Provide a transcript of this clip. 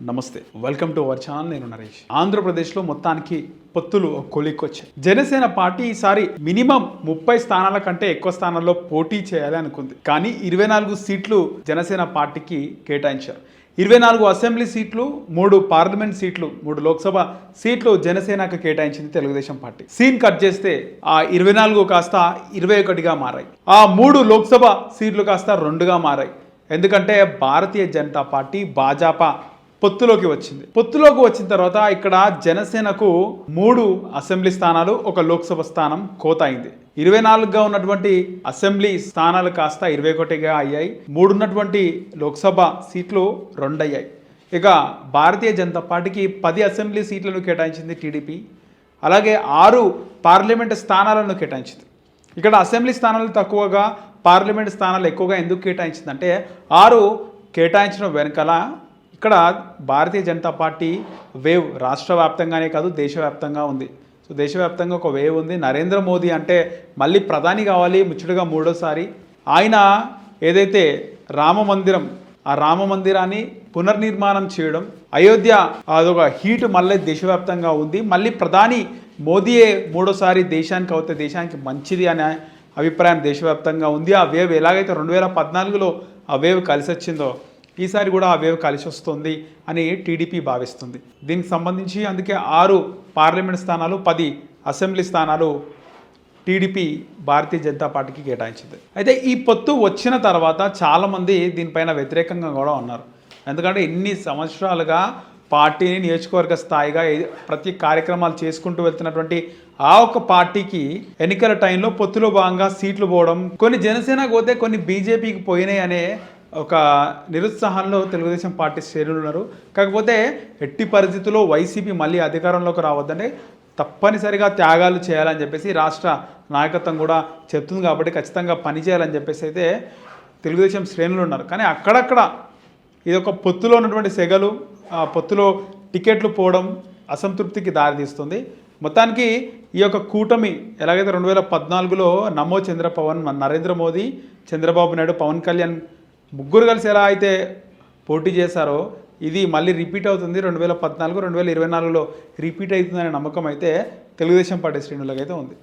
నమస్తే. Welcome to our channel నేను నరేష్. ఆంధ్రప్రదేశ్లో మొత్తానికి పొత్తులు కొలిక్కొచ్చాయి జనసేన పార్టీ ఈసారి మినిమం ముప్పై స్థానాల కంటే ఎక్కువ స్థానాల్లో పోటీ చేయాలి అనుకుంది. కానీ ఇరవై నాలుగు సీట్లు జనసేన పార్టీకి కేటాయించారు. ఇరవై నాలుగు అసెంబ్లీ సీట్లు మూడు పార్లమెంట్ సీట్లు మూడు లోక్సభ సీట్లు జనసేనకు కేటాయించింది తెలుగుదేశం పార్టీ. సీన్ కట్ చేస్తే ఆ ఇరవై నాలుగు కాస్త ఇరవై ఒకటిగా మారాయి. ఆ మూడు లోక్సభ సీట్లు కాస్త రెండుగా మారాయి. ఎందుకంటే భారతీయ జనతా పార్టీ భాజపా పొత్తులోకి వచ్చింది. పొత్తులోకి వచ్చిన తర్వాత ఇక్కడ జనసేనకు మూడు అసెంబ్లీ స్థానాలు ఒక లోక్సభ స్థానం కోత అయింది ఇరవై నాలుగుగా ఉన్నటువంటి అసెంబ్లీ స్థానాలు కాస్త ఇరవై ఒకటిగా అయ్యాయి. మూడు ఉన్నటువంటి లోక్సభ సీట్లు రెండు అయ్యాయి ఇక భారతీయ జనతా పార్టీకి పది అసెంబ్లీ సీట్లను కేటాయించింది టీడీపీ. అలాగే ఆరు పార్లమెంట్ స్థానాలను కేటాయించింది. ఇక్కడ అసెంబ్లీ స్థానాలు తక్కువగా పార్లమెంట్ స్థానాలు ఎక్కువగా ఎందుకు కేటాయించిందంటే ఆరు కేటాయించడం వెనకాల ఇక్కడ భారతీయ జనతా పార్టీ వేవ్ రాష్ట్ర వ్యాప్తంగానే కాదు దేశవ్యాప్తంగా ఉంది. సో దేశవ్యాప్తంగా ఒక వేవ్ ఉంది. నరేంద్ర మోదీ అంటే మళ్ళీ ప్రధాని కావాలి ముచ్చటగా మూడోసారి. ఆయన ఏదైతే రామ మందిరం ఆ రామ మందిరాన్ని పునర్నిర్మాణం చేయడం అయోధ్య అదొక హీట్ మళ్ళీ దేశవ్యాప్తంగా ఉంది. మళ్ళీ ప్రధాని మోదీయే మూడోసారి దేశానికి అవుతే దేశానికి మంచిది అనే అభిప్రాయం దేశవ్యాప్తంగా ఉంది. ఆ వేవ్ ఎలాగైతే రెండు వేల పద్నాలుగులో ఆ వేవ్ కలిసి వచ్చిందో ఈసారి కూడా ఆ వేవ్ కలిసి వస్తుంది అని టీడీపీ భావిస్తుంది. దీనికి సంబంధించి అందుకే ఆరు పార్లమెంట్ స్థానాలు పది అసెంబ్లీ స్థానాలు టీడీపీ భారతీయ జనతా పార్టీకి కేటాయించింది. అయితే ఈ పొత్తు వచ్చిన తర్వాత చాలామంది దీనిపైన వ్యతిరేకంగా కూడా ఉన్నారు. ఎందుకంటే ఇన్ని సంవత్సరాలుగా పార్టీని నియోజకవర్గ స్థాయిగా ప్రతి కార్యక్రమాలు చేసుకుంటూ వెళ్తున్నటువంటి ఆ ఒక పార్టీకి ఎన్నికల టైంలో పొత్తులో భాగంగా సీట్లు పోవడం కొన్ని జనసేనకు పోతే కొన్ని బీజేపీకి పోయినాయి అనే ఒక నిరుత్సాహంలో తెలుగుదేశం పార్టీ శ్రేణులు ఉన్నారు. కాకపోతే ఎట్టి పరిస్థితుల్లో వైసీపీ మళ్ళీ అధికారంలోకి రావద్దంటే తప్పనిసరిగా త్యాగాలు చేయాలని చెప్పేసి రాష్ట్ర నాయకత్వం కూడా చెప్తుంది కాబట్టి ఖచ్చితంగా పనిచేయాలని చెప్పేసి అయితే తెలుగుదేశం శ్రేణులు ఉన్నారు. కానీ అక్కడక్కడ ఇది ఒక పొత్తులో ఉన్నటువంటి సెగలు ఆ పొత్తులో టికెట్లు పోవడం అసంతృప్తికి దారితీస్తుంది. మొత్తానికి ఈ యొక్క కూటమి ఎలాగైతే రెండు వేల పద్నాలుగులో నమో చంద్ర పవన్ నరేంద్ర మోదీ చంద్రబాబు నాయుడు పవన్ కళ్యాణ్ ముగ్గురు కలిసి ఎలా అయితే పోటీ చేశారో ఇది మళ్ళీ రిపీట్ అవుతుంది రెండు వేల పద్నాలుగు రెండు వేల ఇరవై నాలుగులో రిపీట్ అవుతుందనే నమ్మకం అయితే తెలుగుదేశం పార్టీ శ్రేణులకైతే ఉంది.